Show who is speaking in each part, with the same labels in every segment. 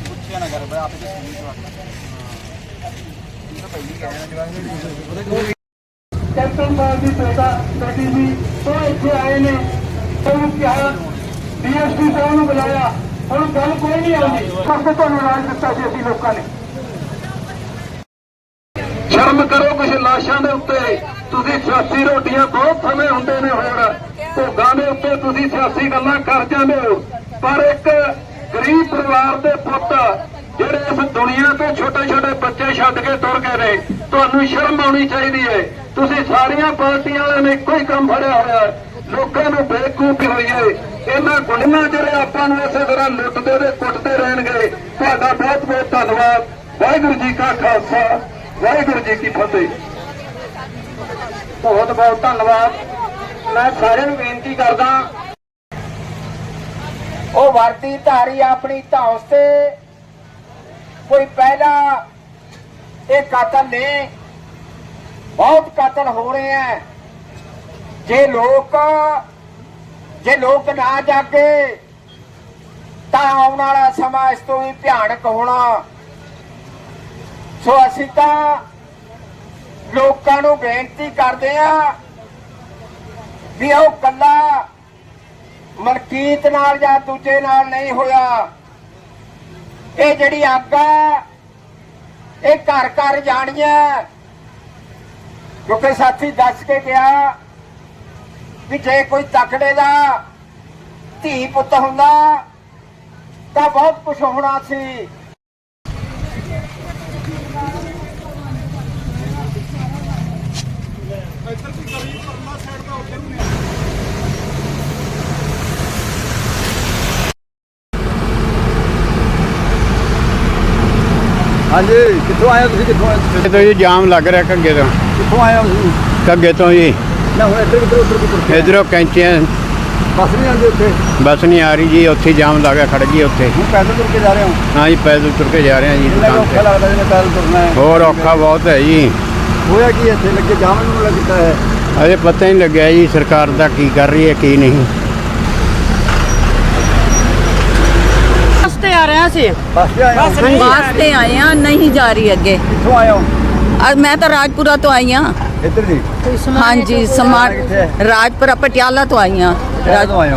Speaker 1: ਪੁੱਛਿਆ ਨਾ ਕਰ ਬਈ ਆਪੇ ਤੇ ਸੁਣੀ ਜਵਾਬ ਇਹ ਤਾਂ ਪਹਿਲੀ ਕਹਿਣਾ ਜਵਾਬ
Speaker 2: ਕੈਪਟਨ ਮਾਨ ਦੀ ਬੇਟਾ ਬੇਟੀ ਸੀ ਉਹ ਇੱਥੇ ਆਏ ਨੇ ਉਹਨੂੰ ਕਿਹਾ ਡੀਐਸਪੀ ਸਾਹਿਬ ਨੂੰ ਬੁਲਾਇਆ ਹੁਣ ਗੱਲ ਕੋਈ ਨਹੀਂ ਆਉਂਦੀ ਫਸਟ ਤੁਹਾਨੂੰ ਰਾਜ ਦਿੱਤਾ ਸੀ ਅਸੀਂ ਲੋਕਾਂ ਨੇ ਸ਼ਰਮ ਕਰੋ ਕੁਛ ਲਾਸ਼ਾਂ ਦੇ ਉੱਤੇ। ਤੁਸੀਂ ਸਿਆਸੀ ਰੋਟੀਆਂ ਬਹੁਤ ਸਮੇਂ ਹੁੰਦੇ ਨੇ ਹੋਰ ਭੋਗਾਂ ਦੇ ਉੱਤੇ ਤੁਸੀਂ ਸਿਆਸੀ ਗੱਲਾਂ ਕਰ ਜਾਂਦੇ ਹੋ। ਪਰ ਇੱਕ ਗਰੀਬ ਪਰਿਵਾਰ ਦੇ ਪੁੱਤ ਜਿਹੜੇ ਇਸ ਦੁਨੀਆ ਤੋਂ ਛੋਟੇ ਛੋਟੇ ਬੱਚੇ ਛੱਡ ਕੇ ਤੁਰ ਗਏ ਨੇ, ਤੁਹਾਨੂੰ ਸ਼ਰਮ ਆਉਣੀ ਚਾਹੀਦੀ ਹੈ। ਤੁਸੀਂ ਸਾਰੀਆਂ ਪਾਰਟੀਆਂ ਵਾਲਿਆਂ ਨੇ ਇੱਕੋ ਹੀ ਕੰਮ ਫੜਿਆ ਹੋਇਆ ਲੋਕਾਂ ਨੂੰ ਬੇਵਕੂਫ ਹੋਈਏ ਇਹਨਾਂ ਗੁੰਡਾਂ ਜਿਹੜੇ ਆਪਾਂ ਨੂੰ ਇਸੇ ਤਰ੍ਹਾਂ ਲੁੱਟਦੇ ਤੇ ਕੁੱਟਦੇ ਰਹਿਣਗੇ। ਤੁਹਾਡਾ ਬਹੁਤ ਬਹੁਤ ਧੰਨਵਾਦ। ਵਾਹਿਗੁਰੂ ਜੀ ਕਾ ਖਾਲਸਾ। ਵਾਹਿਗੁਰੂ ਜੀ ਕੀ ਫਤਿਹ। ਬਹੁਤ ਬਹੁਤ ਧੰਨਵਾਦ। ਮੈਂ ਸਾਰਿਆਂ ਨੂੰ ਬੇਨਤੀ ਕਰਦਾ ਉਹ ਵਰਦੀ ਧਾਰੀ ਆਪਣੀ ਧੌਸ ਤੇ ਕੋਈ ਪਹਿਲਾ ਇਹ ਕਾਤਲ ਨੇ ਬਹੁਤ ਕਾਤਲ ਹੋ ਰਹੇ ਹੈ। ਜੇ ਲੋਕ ਜੇ ਲੋਕ ਨਾ ਜਾਗੇ, ਤਾਂ ਆਉਣ ਵਾਲਾ ਸਮਾਂ ਇਸ ਤੋਂ ਵੀ ਭਿਆਨਕ ਹੋਣਾ। ਸੋ ਅਸੀਂ ਤਾਂ ਲੋਕਾਂ ਨੂੰ ਬੇਨਤੀ ਕਰਦੇ ਆ ਵੀ ਉਹ ਕੱਲਾ ਮਨਕੀਤ ਨਾਲ ਜਾਂ ਦੂਜੇ ਨਾਲ ਨਹੀਂ ਹੋਇਆ। ਇਹ ਜਿਹੜੀ ਅੱਗ ਹੈ ਇਹ ਘਰ ਘਰ ਜਾਣੀ ਹੈ ਕਿਉਂਕਿ ਸਾਥੀ ਦੱਸ ਕੇ ਗਿਆ ਵੀ ਜੇ ਕੋਈ ਤਕੜੇ ਦਾ ਧੀ ਪੁੱਤ ਹੁੰਦਾ, ਤਾਂ ਬਹੁਤ ਕੁਝ ਹੋਣਾ ਸੀ।
Speaker 1: ਹਾਂਜੀ ਕਿੱਥੋਂ ਆਏ ਹੋ ਤੁਸੀਂ? ਕਿੱਥੋਂ ਆਏ ਹੋ ਤੁਸੀਂ?
Speaker 3: ਇਹ ਤਾਂ ਜੀ ਜਾਮ ਲੱਗ ਰਿਹਾ ਘੱਗੇ ਤੋਂ।
Speaker 1: ਕਿੱਥੋਂ ਆਏ ਹੋ ਤੁਸੀਂ?
Speaker 3: ਘੱਗੇ ਤੋਂ ਜੀ।
Speaker 1: ਨਾ ਹੁਣ ਇੱਧਰ ਕਿੱਧਰ ਉੱਧਰ ਕਿੱਧਰ
Speaker 3: ਇਧਰੋਂ ਕੈਂਚੀਆਂ।
Speaker 1: ਬੱਸ ਨਹੀਂ ਆਉਂਦੀ ਉੱਥੇ?
Speaker 3: ਬੱਸ ਨਹੀਂ ਆ ਰਹੀ ਜੀ ਉੱਥੇ ਜਾਮ ਲੱਗਾ ਖੜ ਗਈ ਉੱਥੇ।
Speaker 1: ਹੁਣ ਪੈਦਲ ਤੁਰ ਕੇ ਜਾ ਰਹੇ ਹੋ?
Speaker 3: ਹਾਂ ਜੀ ਪੈਦਲ ਤੁਰ ਕੇ ਜਾ ਰਹੇ ਹਾਂ ਜੀ
Speaker 1: ਕੁ
Speaker 3: ਦੁਕਾਨ
Speaker 1: ਔਖਾ
Speaker 3: ਤੇ।
Speaker 1: ਲੱਗਦਾ ਜਿਵੇਂ ਪੈਦਲ ਤੁਰਨਾ ਹੈ।
Speaker 3: ਹੋਰ ਔਖਾ ਬਹੁਤ ਹੈ ਜੀ।
Speaker 1: ਹੋਇਆ ਕੀ ਇੱਥੇ? ਲੱਗੇ ਜਾਮ ਨੂੰ ਲੱਗਦਾ ਹੈ?
Speaker 3: ਅਜੇ ਪਤਾ ਹੀ ਨਹੀਂ ਲੱਗਿਆ ਜੀ ਸਰਕਾਰ ਦਾ ਕੀ ਕਰ ਰਹੀ ਹੈ ਕੀ ਨਹੀਂ।
Speaker 4: ਰਹੇ ਸੀ?
Speaker 1: ਬੱਸ ਤੇ ਆਏ ਹੋ?
Speaker 4: ਵਾਸਤੇ ਆਏ। ਆ ਨਹੀਂ ਜਾ ਰਹੀ ਅੱਗੇ।
Speaker 1: ਕਿੱਥੋਂ ਆਏ ਹੋ?
Speaker 4: ਅੱਜ ਮੈਂ ਤਾਂ ਰਾਜਪੁਰਾ ਤੋਂ ਆਈ ਆ।
Speaker 1: ਇੱਧਰ ਦੀ?
Speaker 4: ਹਾਂਜੀ ਸਮਾਨ
Speaker 1: ਕਿੱਥੇ
Speaker 4: ਰਾਜਪੁਰਾ ਪਟਿਆਲਾ ਤੋਂ
Speaker 1: ਆਏ ਹੋ?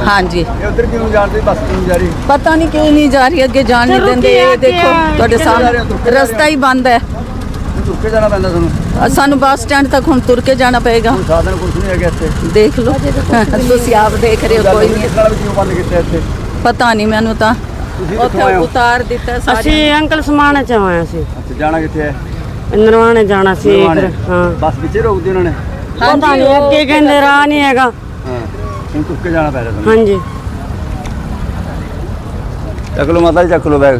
Speaker 4: ਹਾਂਜੀ।
Speaker 1: ਇਹ ਉੱਧਰ ਕਿਉਂ ਜਾਂਦੀ ਬੱਸ ਕਿਉਂ ਜਾ ਰਹੀ?
Speaker 4: ਪਤਾ ਨਹੀਂ ਕਿਉਂ ਨਹੀਂ ਜਾ ਰਹੀ ਅੱਗੇ ਜਾਣ ਨਹੀਂ ਦਿੰਦੇ। ਇਹ ਦੇਖੋ ਤੁਹਾਡੇ ਸਾਹਮਣੇ ਰਸਤਾ ਹੀ ਬੰਦ ਹੈ।
Speaker 1: ਹੁਣ ਤੁਰ ਕੇ ਜਾਣਾ ਪੈਂਦਾ ਤੁਹਾਨੂੰ?
Speaker 4: ਸਾਨੂੰ ਬੱਸ ਸਟੈਂਡ ਤੱਕ ਹੁਣ ਤੁਰ ਕੇ ਜਾਣਾ ਪਏਗਾ।
Speaker 1: ਸਾਧਨ ਕੁਝ ਨਹੀਂ ਹੈਗਾ ਇੱਥੇ।
Speaker 4: ਦੇਖ ਲਓ। ਤੁਸੀਂ ਆਪ ਦੇਖ ਰਹੇ ਹੋ ਕੋਈ ਨਹੀਂ।
Speaker 1: ਕਿਸ ਨਾਲ ਵੀ ਕਿਉਂ ਬੰਦ ਕੀਤਾ ਇੱਥੇ?
Speaker 4: ਪਤਾ ਨਹੀਂ ਮੈਨੂੰ ਤਾਂ।
Speaker 1: ਤੁਸੀਂ ਕਿੱਥੋਂ
Speaker 4: ਉੱਥੇ
Speaker 1: ਆਏ ਹੋ?
Speaker 4: ਉਤਾਰ ਦਿੱਤਾ ਸਾਰੇ
Speaker 5: ਅਸੀਂ ਅੰਕਲ ਸਮਾਣੇ ਚ ਆਏ ਸੀ
Speaker 1: ਅੱਛਾ ਜਾਣਾ ਕਿੱਥੇ ਹੈ?
Speaker 5: ਨਰਵਾਣੇ ਜਾਣਾ ਸੀ। ਫਿਰ ਹਾਂ।
Speaker 1: ਬੱਸ ਵਿੱਚੇ ਰੋਕਦੀ ਉਹਨਾਂ ਨੇ?
Speaker 5: ਪਤਾ ਨਹੀਂ ਅੱਗੇ ਕਹਿੰਦੇ ਰਾਹ ਨਹੀਂ ਹੈਗਾ।
Speaker 1: ਹਾਂ ਹੁਣ ਤੁਰ ਕੇ ਜਾਣਾ ਪੈ ਰਿਹਾ ਤੁਹਾਨੂੰ।
Speaker 5: ਹਾਂਜੀ।
Speaker 1: ਚੱਕ ਲਓ ਮਾਤਾ ਜੀ ਚੱਕ ਲਓ ਬੈਗ।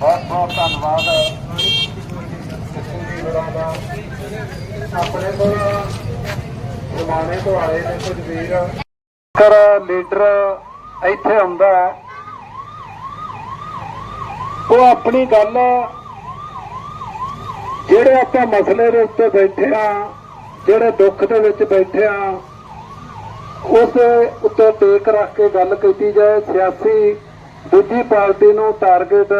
Speaker 2: ਬਹੁਤ ਬਹੁਤ ਧੰਨਵਾਦ ਕਿਸੇ ਵੀਰਾਂ ਦਾ ਆਪਣੇ ਕੋਲ ਜਮਾਨੇ ਤੋਂ ਆਏ ਨੇ ਕੁਝ ਵੀਰ ਕਰ ਲੀਡਰ ਇੱਥੇ ਆਉਂਦਾ ਹੈ। ਉਹ ਆਪਣੀ ਗੱਲ ਜਿਹੜੇ ਆਪਾਂ ਮਸਲੇ ਦੇ ਉੱਤੇ ਬੈਠੇ ਆ, ਜਿਹੜੇ ਦੁੱਖ ਦੇ ਵਿੱਚ ਬੈਠੇ ਆ, ਉਸ ਉੱਤੇ ਟੇਕ ਰੱਖ ਕੇ ਗੱਲ ਕੀਤੀ ਜਾਏ। ਸਿਆਸੀ ਦੂਜੀ ਪਾਰਟੀ ਨੂੰ ਟਾਰਗੇਟ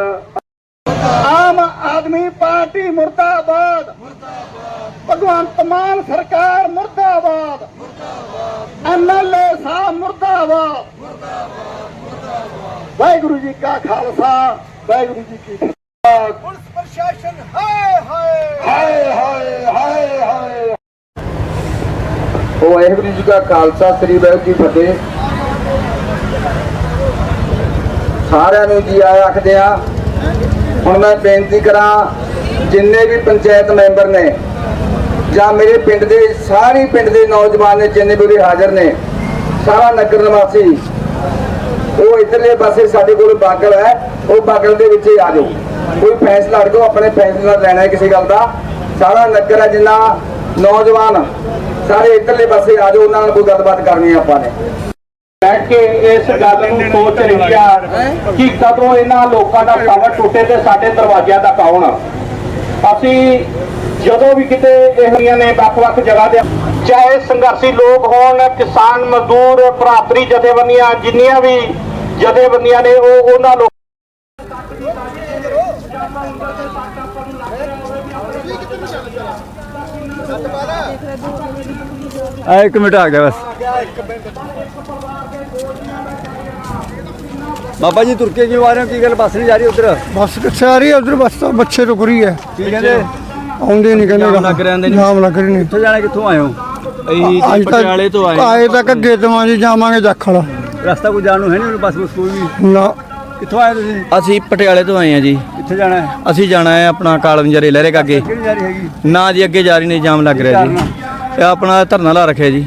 Speaker 2: ਆਮ ਆਦਮੀ ਪਾਰਟੀ ਮੁਰਦਾਬਾਦ। ਭਗਵੰਤ ਮਾਨ ਸਰਕਾਰ ਮੁਰਦਾਬਾਦ। ਐਮਐਲਏ ਸਾਹਿਬ ਮੁਰਦਾਬਾਦ। ਵਾਹਿਗੁਰੂ ਜੀ ਕਾ ਖਾਲਸਾ। ਵਾਹਿਗੁਰੂ ਜੀ ਕੀ ਫਤਿਹ। ਪੁਲਿਸ ਪ੍ਰਸ਼ਾਸਨ ਹਾਏ ਹਾਏ। ਹਾਏ ਹਾਏ ਹਾਏ
Speaker 6: ਉਹ ਵਾਹਿਗੁਰੂ ਜੀ ਕਾ ਖਾਲਸਾ ਸ੍ਰੀ ਵਾਹਿਗੁਰੂ ਜੀ ਫਤਿਹ। ਸਾਰਿਆਂ ਨੂੰ ਜੀ ਆਇਆਂ ਆਖਦੇ ਆ ਹੁਣ ਮੈਂ ਬੇਨਤੀ ਕਰਾਂ ਜਿੰਨੇ ਵੀ ਪੰਚਾਇਤ ਮੈਂਬਰ ਨੇ ਜਾਂ ਮੇਰੇ ਪਿੰਡ ਦੇ ਸਾਰੇ ਪਿੰਡ ਦੇ ਨੌਜਵਾਨ ਨੇ ਜਿੰਨੇ ਵੀ ਹਾਜ਼ਰ ਨੇ ਸਾਰਾ ਨਗਰ ਨਿਵਾਸੀ ਉਹ ਇਧਰਲੇ ਪਾਸੇ ਸਾਡੇ ਕੋਲ ਬਾਗਲ ਹੈ। ਉਹ ਬਾਗਲ ਦੇ ਵਿੱਚ ਹੀ ਆ ਜਾਓ। ਕੋਈ ਫੈਸਲਾ ਅੜਕੋ ਆਪਣੇ ਫੈਸਲਾ ਲੈਣਾ ਹੈ ਕਿਸੇ ਗੱਲ ਦਾ। ਸਾਰਾ ਨਗਰ ਹੈ ਜਿੰਨਾ ਨੌਜਵਾਨ ਸਾਰੇ ਇਧਰਲੇ ਪਾਸੇ ਆ ਜਾਓ ਉਹਨਾਂ ਨਾਲ ਕੋਈ ਗੱਲਬਾਤ ਕਰਨੀ ਹੈ ਆਪਾਂ ਨੇ।
Speaker 2: ਬੈਠ ਕੇ ਇਸ ਗੱਲ ਨੂੰ ਸੋਚ ਰਹੀ ਆ ਕਿ ਕਦੋਂ ਇਹਨਾਂ ਲੋਕਾਂ ਦਾ ਟਾਵਰ ਟੁੱਟੇ ਤੇ ਸਾਡੇ ਦਰਵਾਜ਼ਿਆਂ ਤੱਕ ਆਉਣ ਅਸੀਂ ਜਦੋਂ ਵੀ ਕਿਤੇ ਇਹੋ ਨੇ ਵੱਖ-ਵੱਖ ਜਗ੍ਹਾ ਤੇ ਚਾਹੇ ਸੰਘਰਸ਼ੀ ਲੋਕ ਹੋਣ ਕਿਸਾਨ ਮਜ਼ਦੂਰ ਭਰਾਤਰੀ ਜਥੇਬੰਦੀਆਂ ਜਿੰਨੀਆਂ ਵੀ ਜਥੇਬੰਦੀਆਂ ਨੇ ਉਹ ਉਹਨਾਂ
Speaker 1: ਆ ਇੱਕ ਮਿੰਟ ਆ ਗਿਆ ਬਸ। ਬਾਬਾ ਜੀ ਤੁਰ ਕੇ ਕਿਉਂ ਆ ਰਹੇ ਹੋ? ਕੀ ਗੱਲ ਬੱਸ ਨਹੀਂ ਜਾ ਰਹੀ ਉਧਰ?
Speaker 7: ਬੱਸ ਕਿੱਥੇ ਆ ਰਹੀ ਹੈ? ਉਧਰ ਬੱਸ ਤਾਂ ਬੱਚੇ ਰੁਕ ਰਹੀ ਹੈ।
Speaker 1: ਕੀ ਕਹਿੰਦੇ?
Speaker 7: ਆਉਂਦੇ ਨਹੀਂ ਕਹਿੰਦੇ
Speaker 1: ਜਾਮ ਲੱਗ ਰਹੇ ਨੀ।
Speaker 7: ਜਾਮ ਲੱਗ ਰਹੇ ਨੇ।
Speaker 1: ਕਿੱਥੋਂ ਜਾਣਾ ਕਿੱਥੋਂ ਆਏ ਹੋ?
Speaker 7: ਅੱਜ ਤੱਕ ਆਏ ਤੱਕ ਅੱਗੇ ਤੋਂ ਜੀ ਜਾਵਾਂਗੇ ਜਾਖਲ
Speaker 1: ਰਸਤਾ ਕੋਈ ਜਾਣ ਨੂੰ ਹੈ ਨਹੀਂ ਉਹਨੂੰ ਬੱਸ ਬਸ ਕੋਈ ਵੀ?
Speaker 7: ਨਾ।
Speaker 1: ਕਿੱਥੋਂ ਆਏ ਤੁਸੀਂ?
Speaker 8: ਅਸੀਂ ਪਟਿਆਲੇ ਤੋਂ ਆਏ ਆ ਜੀ।
Speaker 1: ਕਿੱਥੇ ਜਾਣਾ ਹੈ?
Speaker 8: ਅਸੀਂ ਜਾਣਾ ਹੈ ਆਪਣਾ ਕਾਲਵੰਜਰੇ ਲਹਿਰੇ ਕਾਗੇ
Speaker 1: ਕਿਹੜੀ ਜਾ ਰਹੀ ਹੈਗੀ?
Speaker 8: ਨਾ ਜੀ ਅੱਗੇ ਜਾ ਰਹੀ ਨੇ ਜਾਮ ਲੱਗ ਰਿਹਾ ਜੀ। ਇਹ ਆਪਣਾ ਧਰਨਾ ਲਾ ਰੱਖਿਆ ਜੀ।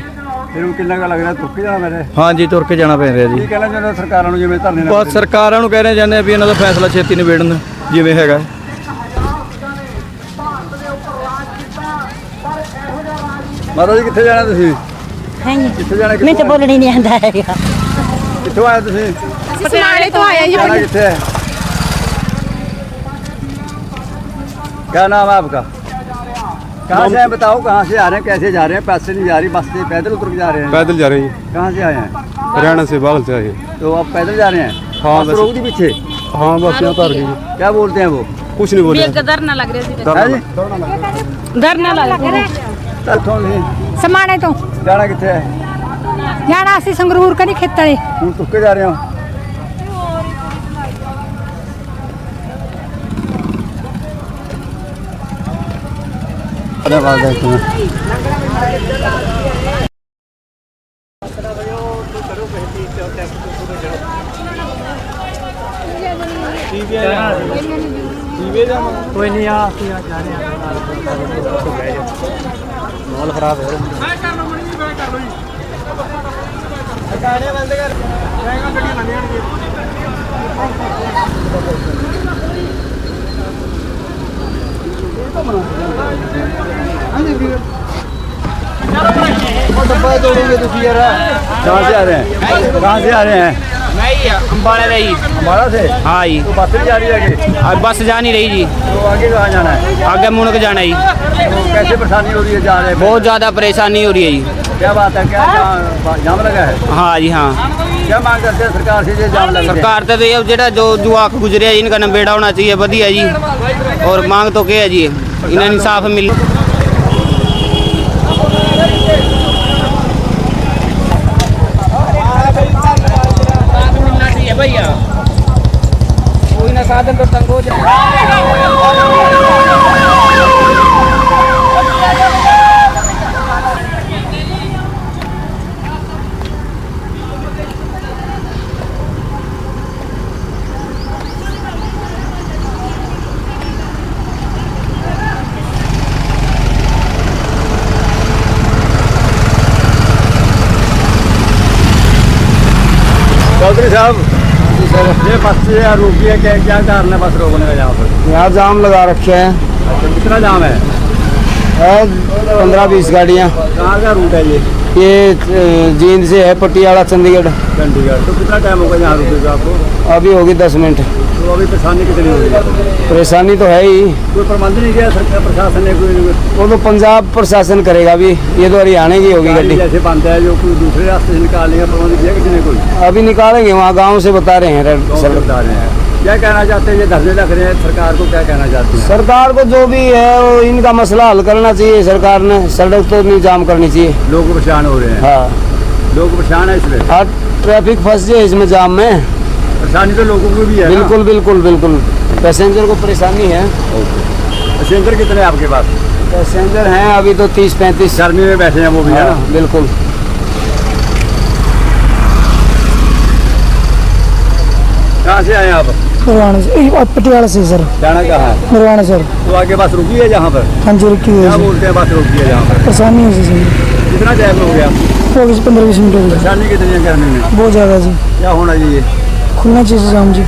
Speaker 1: ਫਿਰ ਉਹ ਕਿੰਨਾ ਕੁ ਲੱਗ ਰਿਹਾ? ਤੁਰ ਕੇ ਜਾਣਾ ਮੇਰੇ
Speaker 8: ਹਾਂ? ਜੀ ਤੁਰ ਕੇ ਜਾਣਾ ਪੈ ਰਿਹਾ
Speaker 1: ਕੀ
Speaker 8: ਜੀ
Speaker 1: ਕਹਿਣਾ ਚਾਹੁੰਦੇ ਹੋ ਸਰਕਾਰਾਂ ਨੂੰ ਜਿਵੇਂ ਧਰਨੇ ਨਾਲ
Speaker 8: ਬਸ ਸਰਕਾਰਾਂ ਨੂੰ ਕਹਿ ਰਹੇ ਜਾਂਦੇ ਆ ਵੀ ਇਹਨਾਂ ਦਾ ਫੈਸਲਾ ਛੇਤੀ ਨਿਬੇੜਨ ਜਿਵੇਂ ਹੈਗਾ।
Speaker 1: ਮਾਤਾ ਜੀ ਕਿੱਥੇ ਜਾਣਾ ਤੁਸੀਂ?
Speaker 9: ਹਾਂਜੀ।
Speaker 1: ਕਿੱਥੇ ਜਾਣਾ
Speaker 9: ਮੈਨੂੰ ਤਾਂ
Speaker 1: ਕਿੱਥੋਂ
Speaker 9: ਬੋਲਣੀ ਨਹੀਂ ਆਉਂਦਾ ਹੈਗਾ?
Speaker 1: ਕਿੱਥੋਂ ਆਏ ਤੁਸੀਂ?
Speaker 9: ਪਟਿਆਲੇ ਤੋਂ ਆਇਆ ਜੀ
Speaker 1: जाना कितने है क्या नाम है आपका कहाँ से हैं बताओ कहाँ से आ रहे हैं कैसे जा रहे हैं पैसे नहीं जा रही बस से पैदल उतर के जा रहे हैं
Speaker 7: ਪੈਦਲ ਜਾ ਰਹੀ ਹੈ
Speaker 1: कहाँ से आए हैं
Speaker 7: ਹਰਿਆਣਾ ਸੇ ਬਾਗਲ से आई
Speaker 1: तो आप पैदल जा रहे हैं
Speaker 7: हाँ,
Speaker 1: बस
Speaker 7: बस।
Speaker 1: रोक दी पीछे
Speaker 7: ਹਾਂ ਬਸ यहाँ ਉਤਾਰ गई
Speaker 1: क्या बोलते हैं वो
Speaker 7: ਕੁਝ ਨਹੀਂ ਬੋਲਿਆ
Speaker 9: ਧਰਨਾ ਲੱਗ ਰਿਹਾ ਸੀ
Speaker 1: है जी
Speaker 9: ਧਰਨਾ ਲੱਗ ਰਿਹਾ
Speaker 1: ਇੱਥੋਂ ਨਹੀਂ
Speaker 9: ਸਮਾਣੇ ਤੋਂ
Speaker 1: ਜਾਣਾ ਕਿੱਥੇ ਹੈ
Speaker 9: ਜਾਣਾ ਅਸੀਂ ਸੰਗਰੂਰ ਕਨੀ ਖੇਤਲੇ
Speaker 1: ਹੁਣ ਤੁੱਕੇ ਜਾ ਰਹੇ ਹੋ अरे बात है कोई नहीं माहौल खराब है गाड़ियाँ बंद कर। ਅਰੇ ਵਾਹ ਦੇਖੋ कहाँ से आ रहे हैं कहाँ से आ रहे हैं
Speaker 8: ਨਹੀਂ ਅੰਬਾਲੇ ਦਾ ਜੀ
Speaker 1: अम्बाड़ा से
Speaker 8: ਹਾਂ ਜੀ
Speaker 1: तो बस नहीं जा रही है आगे
Speaker 8: ਅੱਜ ਬੱਸ ਜਾ ਨਹੀਂ ਰਹੀ ਜੀ
Speaker 1: तो आगे कहाँ जाना है
Speaker 8: ਅੱਗੇ ਮੁਣਕ ਜਾਣਾ ਜੀ
Speaker 1: तो कैसे परेशानी हो रही है जा रहे हैं
Speaker 8: ਬਹੁਤ ਜ਼ਿਆਦਾ ਪਰੇਸ਼ਾਨੀ ਹੋ ਰਹੀ ਹੈ ਜੀ
Speaker 1: क्या बात है? क्या जाम लगा है?
Speaker 8: हाँ जी हाँ।
Speaker 1: क्या मांग करते हैं सरकार से? जाम लगा
Speaker 8: सरकार तो ये जेड़ा जो जुआक है इनका नबेड़ा होना चाहिए वधिया जी। और मांग तो क्या है जी? इन्हें इंसाफ मिल साधन तो
Speaker 1: ये बस से रोकी है क्या क्या कारण है बस रोकने का यहाँ पर
Speaker 7: यहाँ जाम लगा रखे हैं
Speaker 1: अच्छा, कितना जाम है
Speaker 7: है पंद्रह बीस गाड़ियाँ
Speaker 1: कहाँ का रूट है ये
Speaker 7: ये अ, जींद से है पटियाला चंडीगढ़
Speaker 1: चंडीगढ़ तो कितना टाइम होगा यहाँ रुकेगा आपको
Speaker 7: अभी होगी दस मिनट।
Speaker 1: तो अभी परेशानी कितनी होगी
Speaker 7: परेशानी तो है ही।
Speaker 1: कोई प्रबंध नहीं किया सरकार प्रशासन ने कोई
Speaker 7: वो तो पंजाब प्रशासन करेगा अभी। ये तो हरियाणा की होगी
Speaker 1: गाड़ी
Speaker 7: गड्डी।
Speaker 1: जैसे बंद है जो कोई दूसरे रास्ते से प्रबंध किया किसी ने कोई?
Speaker 7: अभी निकालेंगे वहाँ गाँव से बता रहे हैं सर।
Speaker 1: बता रहे हैं। क्या कहना चाहते हैं? ये धरने लग रहे हैं सरकार को क्या कहना चाहते हैं?
Speaker 7: सरकार को जो भी है वो इनका मसला हल करना चाहिए सरकार ने। सड़क तो नहीं जाम करनी चाहिए।
Speaker 1: लोग परेशान हो रहे हैं।
Speaker 7: हाँ।
Speaker 1: लोग परेशान है इसलिए
Speaker 7: और ट्रैफ़िक फंस जाए इसमें जाम में।
Speaker 1: परेशानी तो लोगों को भी है
Speaker 7: बिल्कुल बिल्कुल बिल्कुल। पैसेंजर को परेशानी है।
Speaker 1: पैसेंजर कितने आपके पास?
Speaker 7: पैसेंजर हैं अभी तो तीस पैंतीस।
Speaker 1: गर्मी में बैठे हैं वो भी है ना
Speaker 7: हाँ, बिल्कुल।
Speaker 1: कहाँ से आए आप?
Speaker 10: से पटियाला से सर।
Speaker 1: जाना कहाँ है?
Speaker 10: नरवाना सर।
Speaker 1: तो आगे बस रुकी है जहाँ पर?
Speaker 10: हाँ जी रुकी है
Speaker 1: बोलते हैं बस रुकी है जहाँ पर?
Speaker 10: परेशानी है सर।
Speaker 1: कितना टाइम हो गया?
Speaker 10: हो गई पंद्रह बीस मिनट हो गई
Speaker 1: परेशानी कितनी है गर्मी में?
Speaker 10: बहुत ज़्यादा जी
Speaker 1: क्या होना चाहिए?
Speaker 10: খুলনা যেতে চাও
Speaker 11: যে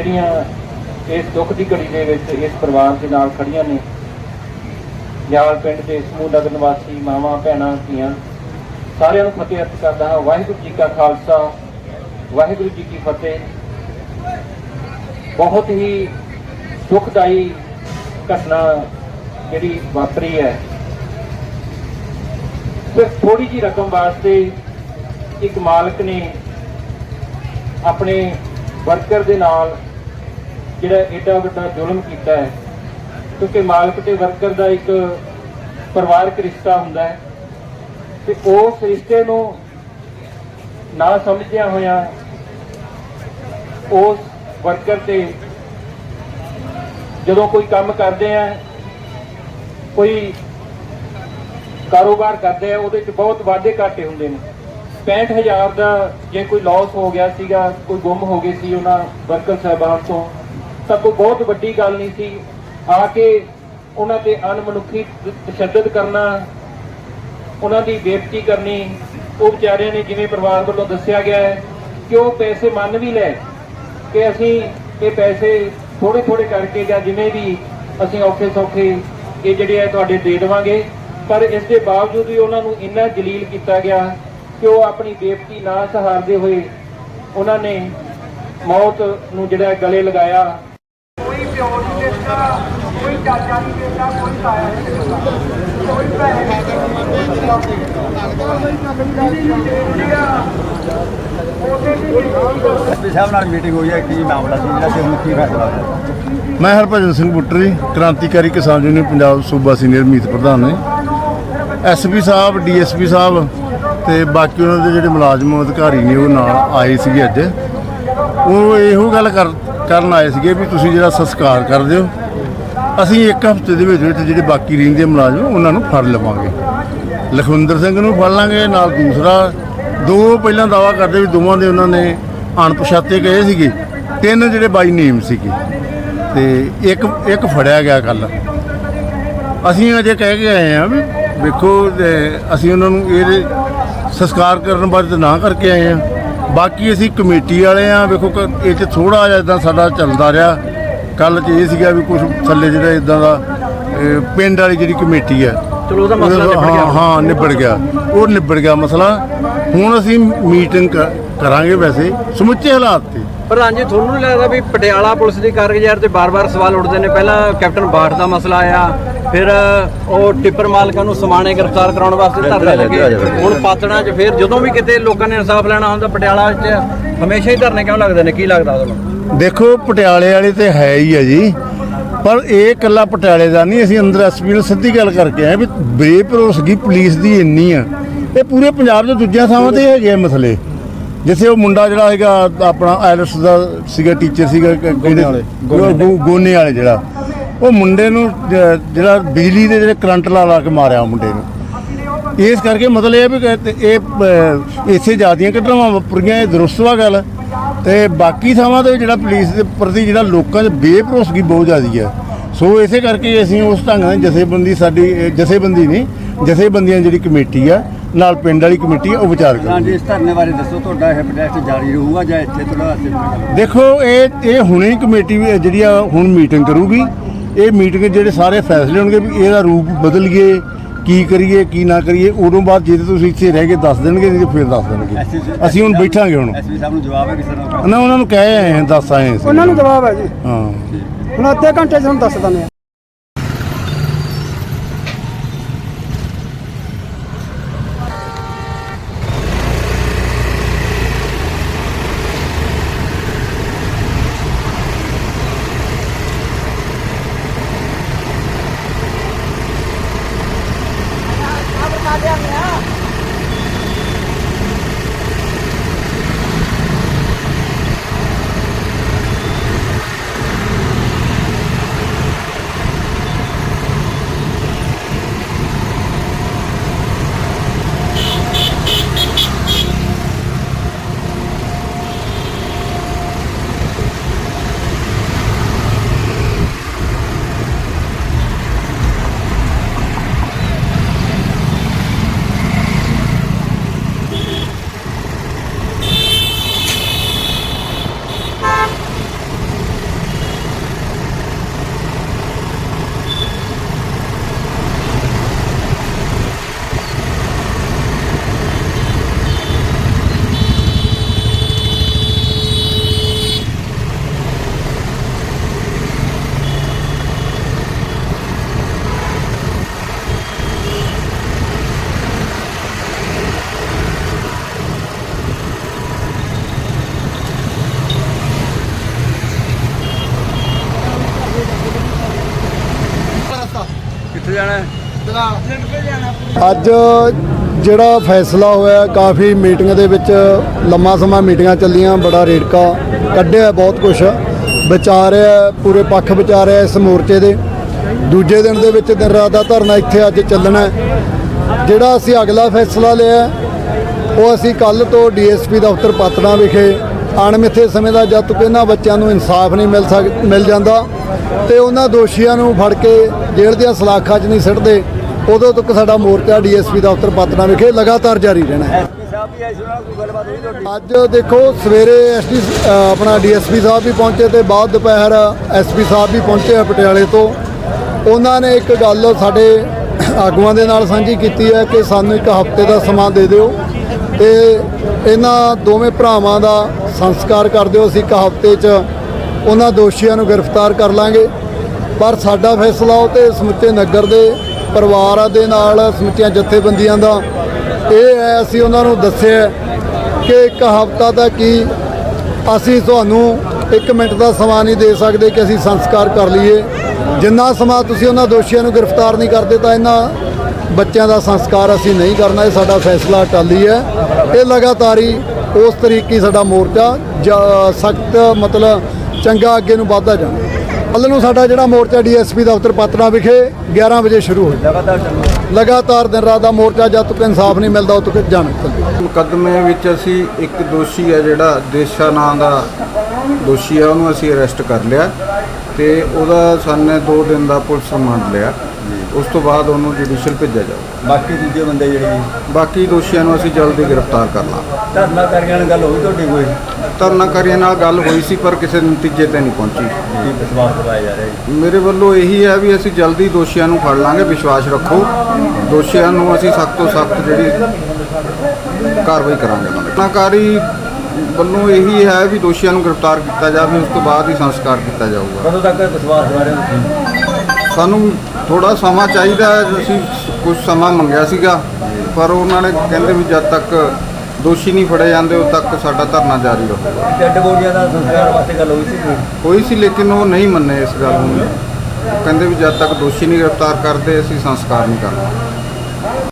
Speaker 11: ਜਿਹੜੀਆਂ ਇਸ ਦੁੱਖ ਦੀ ਘੜੀ ਦੇ ਵਿੱਚ ਇਸ ਪਰਿਵਾਰ ਦੇ ਨਾਲ ਖੜੀਆਂ ਨੇ, ਨਿਆਲ ਪਿੰਡ ਦੇ ਸਮੂਹ ਨਗਰ ਨਿਵਾਸੀ ਮਾਵਾਂ, ਭੈਣਾਂ, ਧੀਆਂ, ਸਾਰਿਆਂ ਨੂੰ ਫਤਿਹ ਅਰਜ਼ ਕਰਦਾ ਹਾਂ। ਵਾਹਿਗੁਰੂ ਜੀ ਕਾ ਖਾਲਸਾ, ਵਾਹਿਗੁਰੂ ਜੀ ਕੀ ਫਤਿਹ। ਬਹੁਤ ਹੀ ਦੁਖਦਾਈ ਘਟਨਾ ਜਿਹੜੀ ਵਾਪਰੀ ਹੈ। ਸਿਰਫ ਥੋੜੀ ਜੀ ਰਕਮ ਵਾਸਤੇ ਇੱਕ ਮਾਲਕ ਨੇ ਆਪਣੇ ਵਰਕਰ ਦੇ ਨਾਲ ਜਿਹੜਾ ਏਡਾ ਵੱਡਾ ਜ਼ੁਲਮ ਕੀਤਾ ਹੈ, ਕਿਉਂਕਿ ਮਾਲਕ ਤੇ ਵਰਕਰ ਦਾ ਇੱਕ ਪਰਿਵਾਰਕ ਰਿਸ਼ਤਾ ਹੁੰਦਾ ਹੈ, ਤੇ ਉਸ ਰਿਸ਼ਤੇ ਨੂੰ ਨਾ ਸਮਝਦਿਆਂ ਹੋਇਆਂ, ਉਸ ਵਰਕਰ ਤੇ ਜਦੋਂ ਕੋਈ ਕੰਮ ਕਰਦੇ ਆ, ਕੋਈ ਕਾਰੋਬਾਰ ਕਰਦੇ ਆ, ਉਹਦੇ ਚ ਬਹੁਤ ਵਾਧੇ ਘਾਟੇ ਹੁੰਦੇ ਨੇ। 65000 ਦਾ ਜੇ ਕੋਈ ਲਾਸ ਹੋ ਗਿਆ ਸੀਗਾ, ਕੋਈ ਗੁੰਮ ਹੋ ਗਏ ਸੀ ਉਹਨਾਂ ਵਰਕਰ ਸਾਹਿਬਾਨ ਤੋਂ ਤਾਂ ਕੋਈ ਬਹੁਤ ਵੱਡੀ ਗੱਲ ਨਹੀਂ ਸੀ। ਆ ਕੇ ਉਹਨਾਂ ਤੇ ਅਣਮਨੁੱਖੀ ਤਸ਼ੱਦਦ ਕਰਨਾ, ਉਹਨਾਂ ਦੀ ਬੇਇੱਜ਼ਤੀ ਕਰਨੀ, ਉਹ ਵਿਚਾਰਿਆਂ ਨੇ ਜਿਵੇਂ ਪਰਿਵਾਰ ਵੱਲੋਂ ਦੱਸਿਆ ਗਿਆ ਹੈ ਕਿ ਉਹ ਪੈਸੇ ਮੰਨ ਵੀ ਲੈ ਕਿ ਅਸੀਂ ਇਹ ਪੈਸੇ ਥੋੜੇ ਥੋੜੇ ਕਰਕੇ ਜਾਂ ਜਿਵੇਂ ਵੀ ਅਸੀਂ ਔਖੇ ਸੌਖੇ ਇਹ ਜਿਹੜੇ ਆ ਤੁਹਾਡੇ ਦੇ ਦੇਵਾਂਗੇ। ਪਰ ਇਸ ਦੇ ਬਾਵਜੂਦ ਵੀ ਉਹਨਾਂ ਨੂੰ ਇੰਨਾ ਜਲੀਲ ਕੀਤਾ ਗਿਆ ਕਿ ਉਹ ਆਪਣੀ ਬੇਇੱਜ਼ਤੀ ਨਾ ਸਹਾਰਦੇ ਹੋਏ ਉਹਨਾਂ ਨੇ ਮੌਤ ਨੂੰ ਜਿਹੜਾ ਗਲੇ ਲਗਾਇਆ
Speaker 2: ਪਿਓ ਨਹੀਂ ਦੇਖਦਾ ਕੋਈ ਚਾਚਾ ਨਹੀਂ ਦੇਖਦਾ ਕੋਈ ਤਾਇਆ ਨਹੀਂ ਦੇਖਦਾ ਕੋਈ ਭੈਣ ਨਹੀਂ
Speaker 1: ਐਸਪੀ ਸਾਹਿਬ ਨਾਲ ਮੀਟਿੰਗ ਹੋਈ ਹੈ ਕੀ ਮਾਮਲਾ ਸੀ? ਜਿਹੜਾ ਕਿ ਹੁਣ ਕੀ ਫੈਸਲਾ ਹੋਇਆ?
Speaker 12: ਮੈਂ ਹਰਭਜਨ ਸਿੰਘ ਬੁੱਟਰੀ ਕ੍ਰਾਂਤੀਕਾਰੀ ਕਿਸਾਨ ਯੂਨੀਅਨ ਪੰਜਾਬ ਸੂਬਾ ਸੀਨੀਅਰ ਮੀਤ ਪ੍ਰਧਾਨ ਨੇ। ਐਸਪੀ ਸਾਹਿਬ ਡੀਐਸਪੀ ਸਾਹਿਬ ਤੇ ਬਾਕੀ ਉਹਨਾਂ ਦੇ ਜਿਹੜੇ ਮੁਲਾਜ਼ਮ ਅਧਿਕਾਰੀ ਨੇ ਉਹ ਨਾਲ ਆਏ ਸੀਗੇ ਅੱਜ। ਉਹ ਇਹੋ ਗੱਲ ਕਰ ਕਰਨ ਆਏ ਸੀਗੇ ਵੀ ਤੁਸੀਂ ਜਿਹੜਾ ਸੰਸਕਾਰ ਕਰ ਦਿਓ, ਅਸੀਂ ਇੱਕ ਹਫ਼ਤੇ ਦੇ ਵਿੱਚ ਵਿੱਚ ਜਿਹੜੇ ਬਾਕੀ ਰਹਿੰਦੇ ਮੁਲਾਜ਼ਮ, ਉਹਨਾਂ ਨੂੰ ਫੜ ਲਵਾਂਗੇ। ਲਖਵਿੰਦਰ ਸਿੰਘ ਨੂੰ ਫੜ ਲਾਂਗੇ, ਨਾਲ ਦੂਸਰਾ, ਦੋ ਪਹਿਲਾਂ ਦਾਵਾ ਕਰਦੇ ਵੀ ਦੋਵਾਂ ਦੇ ਉਹਨਾਂ ਨੇ ਅਣਪਛਾਤੇ ਗਏ ਸੀਗੇ, ਤਿੰਨ ਜਿਹੜੇ ਬਾਈ ਨੇਮ ਸੀਗੇ। ਤੇ ਇੱਕ ਇੱਕ ਫੜਿਆ ਗਿਆ ਕੱਲ ਅਸੀਂ ਅਜੇ ਕਹਿ ਕੇ ਆਏ ਆ ਵੀ ਵੇਖੋ ਅਸੀਂ ਉਹਨਾਂ ਨੂੰ ਇਹਦੇ ਸੰਸਕਾਰ ਕਰਨ ਬਾਰੇ ਤਾਂ ਨਾ ਕਰਕੇ ਆਏ ਆ ਬਾਕੀ ਅਸੀਂ ਕਮੇਟੀ ਵਾਲੇ ਆ ਵੇਖੋ ਕ- ਇਹ ਚ ਥੋੜਾ ਜਿਹਾ ਇਦਾਂ ਸਾਡਾ ਚੱਲਦਾ ਰਿਹਾ। ਕੱਲ ਚ ਇਹ ਸੀਗਾ ਵੀ ਕੁਝ ਥੱਲੇ ਜਿਹੜਾ ਇਦਾਂ ਦਾ ਪਿੰਡ ਵਾਲੀ ਜਿਹੜੀ ਕਮੇਟੀ ਆ
Speaker 1: ਚਲੋ ਉਹਦਾ ਮਸਲਾ ਨਿਬੜ
Speaker 12: ਹਾਂ
Speaker 1: ਗਿਆ।
Speaker 12: ਹਾਂ ਨਿਬੜ ਗਿਆ। ਉਹ ਨਿਬੜ ਗਿਆ ਮਸਲਾ। ਹੁਣ ਅਸੀਂ ਮੀਟਿੰਗ ਕਰਾਂਗੇ ਵੈਸੇ ਸਮੁੱਚੇ ਹਾਲਾਤ ਤੇ।
Speaker 1: ਪ੍ਰਧਾਨ ਜੀ ਤੁਹਾਨੂੰ ਨਹੀਂ ਲੱਗਦਾ ਵੀ ਪਟਿਆਲਾ ਪੁਲਿਸ ਦੀ ਕਾਰਗੁਜ਼ਾਰੀ ਤੇ ਬਾਰ-ਬਾਰ ਸਵਾਲ ਉੱਠਦੇ ਨੇ? ਪਹਿਲਾਂ ਕੈਪਟਨ ਬਾਠ ਦਾ ਮਸਲਾ ਆਇਆ ਫਿਰ ਉਹ ਟਿੱਪਰ ਮਾਲਕਾਂ ਨੂੰ ਸਮਾਣੇ ਗ੍ਰਿਫਤਾਰ ਕਰਾਉਣ ਵਾਸਤੇ ਧਰਨੇ ਲੱਗੇ। ਹੁਣ ਪਾਤੜਾਂ 'ਚ ਫਿਰ ਜਦੋਂ ਵੀ ਕਿਤੇ ਲੋਕਾਂ ਨੇ ਇਨਸਾਫ ਲੈਣਾ ਹੁੰਦਾ ਪਟਿਆਲਾ 'ਚ ਹਮੇਸ਼ਾ ਹੀ ਧਰਨੇ ਕਿਉਂ ਲੱਗਦੇ ਨੇ? ਕੀ ਲੱਗਦਾ ਤੁਹਾਨੂੰ
Speaker 12: ਦੇਖੋ ਪਟਿਆਲੇ ਵਾਲੇ ਤੇ ਹੈ ਹੀ ਆ ਜੀ। ਪਰ ਇਹ ਇਕੱਲਾ ਪਟਿਆਲੇ ਦਾ ਨਹੀਂ ਅਸੀਂ ਅੰਦਰ ਐਸਪੀ ਨਾਲ ਸਿੱਧੀ ਗੱਲ ਕਰਕੇ ਆਏ ਵੀ ਬੇਭਰੋਸਗੀ ਪੁਲਿਸ ਦੀ ਇੰਨੀ ਆ। ਇਹ ਪੂਰੇ ਪੰਜਾਬ ਦੇ ਦੂਜੀਆਂ ਥਾਵਾਂ ਤੇ ਹੈਗੇ ਆ ਮਸਲੇ। ਜਿੱਥੇ ਉਹ ਮੁੰਡਾ ਜਿਹੜਾ ਹੈਗਾ ਆਪਣਾ ਆਇਲਟਸ ਦਾ ਸੀਗਾ ਟੀਚਰ ਸੀਗਾ ਗੋਨੇ ਵਾਲੇ। ਗੋਨੇ ਵਾਲੇ ਜਿਹੜਾ। ਉਹ ਮੁੰਡੇ ਨੂੰ ਜ- ਜਿਹੜਾ ਬਿਜਲੀ ਦੇ ਜਿਹੜੇ ਕਰੰਟ ਲਾ ਲਾ ਕੇ ਮਾਰਿਆ ਉਹ ਮੁੰਡੇ ਨੂੰ। ਇਸ ਕਰਕੇ ਮਤਲਬ ਇਹ ਵੀ ਕਿ ਇਹ ਅਹ, ਇੱਥੇ ਜਿਆਦੀਆਂ ਘਟਨਾਵਾਂ ਵਾਪਰੀਆਂ ਇਹ ਦਰੁਸਤ ਵਾ ਗੱਲ। ਤੇ ਬਾਕੀ ਥਾਵਾਂ ਤੇ ਜਿਹੜਾ ਪੁਲਿਸ ਦੇ ਪ੍ਰਤੀ ਜਿਹੜਾ ਲੋਕਾਂ 'ਚ ਬੇਭਰੋਸਗੀ ਬਹੁਤ ਜ਼ਿਆਦੀ ਹੈ ਸੋ ਇਸੇ ਕਰਕੇ ਅਸੀਂ ਉਸ ਢੰਗ ਨਾਲ ਜਥੇਬੰਦੀ ਸਾਡੀ ਜਥੇਬੰਦੀ ਨਹੀਂ ਜਥੇਬੰਦੀਆਂ ਜਿਹੜੀ ਕਮੇਟੀ ਆ ਨਾਲ ਪਿੰਡ ਵਾਲੀ ਕਮੇਟੀ ਆ ਉਹ ਵਿਚਾਰ ਕਰਦੀ
Speaker 1: ਹਾਂਜੀ ਇਸ ਧਰਨੇ ਬਾਰੇ ਦੱਸੋ ਤੁਹਾਡਾ ਇਹ ਪ੍ਰੋਟੈਸਟ ਜਾਰੀ ਰਹੂਗਾ ਜਾਂ ਇੱਥੇ ਥੋੜਾ
Speaker 12: ਦੇਖੋ ਇਹ ਇਹ ਹੁਣੇ ਹੀ ਕਮੇਟੀ ਵੀ ਜਿਹੜੀ ਆ ਹੁਣ ਮੀਟਿੰਗ ਕਰੂਗੀ। ਇਹ ਮੀਟਿੰਗ ਜਿਹੜੇ ਸਾਰੇ ਫੈਸਲੇ ਹੋਣਗੇ ਵੀ ਇਹਦਾ ਰੂਪ ਬਦਲੀਏ ਕੀ ਕਰੀਏ ਕੀ ਨਾ ਕਰੀਏ ਉਦੋਂ ਬਾਅਦ ਜੇ ਤੁਸੀਂ ਇੱਥੇ ਰਹਿ ਕੇ ਦੱਸ ਦੇਣਗੇ ਨਹੀਂ ਤੇ ਫਿਰ ਦੱਸ ਦੇਣਗੇ। ਅਸੀਂ ਹੁਣ ਬੈਠਾਂਗੇ ਹੁਣ।
Speaker 1: ਐਸਪੀ ਸਾਹਿਬ ਨੂੰ ਜਵਾਬ ਹੈ ਕਿਸੇ ਦਾ
Speaker 12: ਨਾ ਉਹਨਾਂ ਨੂੰ ਕਹਿ ਆਏ ਹਾਂ ਦੱਸ ਆਏ ਹਾਂ ਅਸੀਂ।
Speaker 10: ਉਹਨਾਂ ਨੂੰ ਜਵਾਬ ਹੈ ਜੀ।
Speaker 12: ਹਾਂ।
Speaker 10: ਹੁਣ ਅੱਧੇ ਘੰਟੇ 'ਚ ਤੁਹਾਨੂੰ ਦੱਸ ਦਿੰਦੇ ਆ
Speaker 1: ਕਿੱਥੇ ਜਾਣਾ ਹੈ
Speaker 13: ਅੱਜ ਜਿਹੜਾ ਫੈਸਲਾ ਹੋਇਆ, ਕਾਫੀ ਮੀਟਿੰਗ ਦੇ ਵਿੱਚ ਲੰਮਾ ਸਮਾਂ ਮੀਟਿੰਗਾਂ ਚੱਲੀਆਂ, ਬੜਾ ਰੇੜਕਾ ਕੱਢਿਆ ਬਹੁਤ ਕੁਝ ਵਿਚਾਰਿਆ ਪੂਰੇ ਪੱਖ ਵਿਚਾਰਿਆ ਇਸ ਮੋਰਚੇ ਦੇ। ਦੂਜੇ ਦਿਨ ਦੇ ਵਿੱਚ ਦਿਨ ਰਾਤ ਦਾ ਧਰਨਾ ਇੱਥੇ ਅੱਜ ਚੱਲਣਾ ਜਿਹੜਾ ਅਸੀਂ ਅਗਲਾ ਫੈਸਲਾ ਲਿਆ ਉਹ ਅਸੀਂ ਕੱਲ ਤੋਂ ਡੀਐਸਪੀ ਦਫ਼ਤਰ ਪਾਤੜਾ ਵਿਖੇ ਅਣਮਿੱਥੇ ਸਮੇਂ ਦਾ ਜਦ ਤੱਕ ਇਹਨਾਂ ਬੱਚਿਆਂ ਨੂੰ ਇਨਸਾਫ ਨਹੀਂ ਮਿਲ ਸਕ, ਮਿਲ ਜਾਂਦਾ ਤੇ ਉਹਨਾਂ ਦੋਸ਼ੀਆਂ ਨੂੰ ਫੜ ਕੇ ਜੇਲ੍ਹ ਦੀਆਂ ਸਲਾਖਾਂ 'ਚ ਨਹੀਂ ਸਿੱਟਦੇ। ਉਦੋਂ ਤੱਕ ਸਾਡਾ ਮੋਰਚਾ ਡੀਐਸਪੀ ਦਫ਼ਤਰ ਪਾਤੜਾ ਵਿਖੇ ਲਗਾਤਾਰ ਜਾਰੀ ਰਹਿਣਾ ਹੈ। ਅੱਜ ਦੇਖੋ ਸਵੇਰੇ ਐਸਡੀ ਆਪਣਾ ਡੀਐਸਪੀ ਸਾਹਿਬ ਵੀ ਪਹੁੰਚੇ ਤੇ ਬਾਅਦ ਦੁਪਹਿਰ ਐਸਪੀ ਸਾਹਿਬ ਵੀ ਪਹੁੰਚੇ ਆ ਪਟਿਆਲੇ ਤੋਂ। ਉਹਨਾਂ ਨੇ ਇੱਕ ਗੱਲ ਸਾਡੇ ਆਗੂਆਂ ਦੇ ਨਾਲ ਸਾਂਝੀ ਕੀਤੀ ਹੈ ਕਿ ਸਾਨੂੰ ਇੱਕ ਹਫ਼ਤੇ ਦਾ ਸਮਾਂ ਦੇ ਦਿਓ ਤੇ ਇਹਨਾਂ ਦੋਵੇਂ ਭਰਾਵਾਂ ਦਾ ਸੰਸਕਾਰ ਕਰ ਦਿਓ। ਅਸੀਂ ਇੱਕ ਹਫ਼ਤੇ 'ਚ ਉਹਨਾਂ ਦੋਸ਼ੀਆਂ ਨੂੰ ਗ੍ਰਿਫਤਾਰ ਕਰ ਲਾਂਗੇ। ਪਰ ਸਾਡਾ ਫੈਸਲਾ ਉਹ ਤੇ ਸਮੁੱਚੇ ਨਗਰ ਦੇ ਪਰਿਵਾਰਾਂ ਦੇ ਨਾਲ ਸਮੁੱਚੀਆਂ ਜਥੇਬੰਦੀਆਂ ਦਾ। ਇਹ ਹੈ, ਅਸੀਂ ਉਹਨਾਂ ਨੂੰ ਦੱਸਿਆ ਕਿ ਇੱਕ ਹਫ਼ਤਾ ਦਾ ਕੀ ਅਸੀਂ ਤੁਹਾਨੂੰ 1 ਮਿੰਟ ਦਾ ਸਮਾਂ ਨਹੀਂ ਦੇ ਸਕਦੇ ਕਿ ਅਸੀਂ ਸੰਸਕਾਰ ਕਰ ਲਈਏ। ਜਿੰਨਾ ਸਮਾਂ ਤੁਸੀਂ ਉਹਨਾਂ ਦੋਸ਼ੀਆਂ ਨੂੰ ਗ੍ਰਿਫਤਾਰ ਨਹੀਂ ਕਰਦੇ, ਤਾਂ ਇਹਨਾਂ ਬੱਚਿਆਂ ਦਾ ਸੰਸਕਾਰ ਅਸੀਂ ਨਹੀਂ ਕਰਨਾ। ਇਹ ਸਾਡਾ ਫੈਸਲਾ ਟਾਲੀ ਹੈ ਇਹ ਲਗਾਤਾਰ ਹੀ ਉਸ ਤਰੀਕੇ ਸਾਡਾ ਮੋਰਚਾ ਸਖਤ ਮਤਲਬ ਚੰਗਾ ਅੱਗੇ ਨੂੰ ਵਧਦਾ ਜਾਣਾ। ਕੱਲ੍ਹ ਨੂੰ ਸਾਡਾ ਜਿਹੜਾ ਮੋਰਚਾ ਡੀਐਸਪੀ ਦਫ਼ਤਰ ਪਾਤੜਾ ਵਿਖੇ 11 ਵਜੇ ਸ਼ੁਰੂ ਹੋ
Speaker 1: ਲਗਾਤਾਰ
Speaker 13: ਲਗਾਤਾਰ ਦਿਨ ਰਾਤ ਦਾ ਮੋਰਚਾ ਜਦ ਤੱਕ ਇਨਸਾਫ ਨਹੀਂ ਮਿਲਦਾ ਉਦੋਂ ਤੱਕ ਜਾਣਾ
Speaker 14: ਮੁਕੱਦਮੇ ਵਿੱਚ ਅਸੀਂ ਇੱਕ ਦੋਸ਼ੀ ਹੈ ਜਿਹੜਾ ਦੇਸ਼ਾ ਨਾਂ ਦਾ ਦੋਸ਼ੀ ਹੈ ਉਹਨੂੰ ਅਸੀਂ ਅਰੈਸਟ ਕਰ ਲਿਆ ਤੇ ਉਹਦਾ ਸਾਨੇ 2 ਦਿਨ ਦਾ ਪੁਲਿਸ ਰਿਮਾਂਡ ਲਿਆ। ਉਸ ਤੋਂ ਬਾਅਦ ਉਹਨੂੰ ਜੁਡੀਸ਼ੀਅਲ ਭੇਜਿਆ ਜਾਊਗਾ
Speaker 1: ਬਾਕੀ ਦੂਜੇ ਬੰਦੇ ਜਿਹੜੇ
Speaker 14: ਬਾਕੀ ਦੋਸ਼ੀਆਂ ਨੂੰ ਅਸੀਂ ਜਲਦੀ ਗ੍ਰਿਫਤਾਰ ਕਰ ਲਾਂਗੇ।
Speaker 1: ਧਰਨਾ ਕਰੀਆਂ ਨਾਲ ਗੱਲ ਹੋਈ ਤੁਹਾਡੀ ਕੋਈ?
Speaker 14: ਧਰਨਾਕਾਰੀਆਂ ਨਾਲ ਗੱਲ ਹੋਈ ਸੀ ਪਰ ਕਿਸੇ ਨਤੀਜੇ ਤੇ ਨਹੀਂ ਪਹੁੰਚੀ।
Speaker 1: ਕੀ ਵਿਸ਼ਵਾਸ ਦਿਵਾਇਆ ਜਾ ਰਿਹਾ ਜੀ?
Speaker 14: ਮੇਰੇ ਵੱਲੋਂ ਇਹੀ ਹੈ ਵੀ ਅਸੀਂ ਜਲਦੀ ਦੋਸ਼ੀਆਂ ਨੂੰ ਫੜ ਲਾਂਗੇ ਵਿਸ਼ਵਾਸ ਰੱਖੋ। ਦੋਸ਼ੀਆਂ ਨੂੰ ਅਸੀਂ ਸਖਤ ਤੋਂ ਸਖਤ ਜਿਹੜੀ ਕਾਰਵਾਈ ਕਰਾਂਗੇ ਧਰਨਾਕਾਰੀ ਵੱਲੋਂ ਇਹੀ ਹੈ ਵੀ ਦੋਸ਼ੀਆਂ ਨੂੰ ਗ੍ਰਿਫਤਾਰ ਕੀਤਾ ਜਾਵੇ ਉਸ ਤੋਂ ਬਾਅਦ ਹੀ ਸੰਸਕਾਰ ਕੀਤਾ ਜਾਊਗਾ।
Speaker 1: ਕਦੋਂ ਤੱਕ ਵਿਸ਼ਵਾਸ ਦਿਵਾ ਰਹੇ ਹੋ ਤੁਸੀਂ?
Speaker 14: ਸਾਨੂੰ ਥੋੜਾ ਸਮਾਂ ਚਾਹੀਦਾ ਹੈ ਅਸੀਂ ਕੁਝ ਸਮਾਂ ਮੰਗਿਆ ਸੀਗਾ ਪਰ ਉਹਨਾਂ ਨੇ ਕਹਿੰਦੇ ਵੀ ਜਦ ਤੱਕ ਦੋਸ਼ੀ ਨਹੀਂ ਫੜੇ ਜਾਂਦੇ ਉਦੋਂ ਤੱਕ ਸਾਡਾ ਧਰਨਾ ਜਾਰੀ ਰਹੂਗਾ
Speaker 1: ਡੈਡ ਬੋਡੀਆਂ ਦਾ ਸੰਸਕਾਰ ਵਾਸਤੇ ਗੱਲ ਹੋਈ ਸੀ ਕੋਈ
Speaker 14: ਹੋਈ ਸੀ ਲੇਕਿਨ ਉਹ ਨਹੀਂ ਮੰਨੇ ਇਸ ਗੱਲ ਨੂੰ। ਉਹ ਕਹਿੰਦੇ ਵੀ ਜਦ ਤੱਕ ਦੋਸ਼ੀ ਨਹੀਂ ਗ੍ਰਿਫਤਾਰ ਕਰਦੇ ਅਸੀਂ ਸੰਸਕਾਰ ਨਹੀਂ ਕਰਨਾ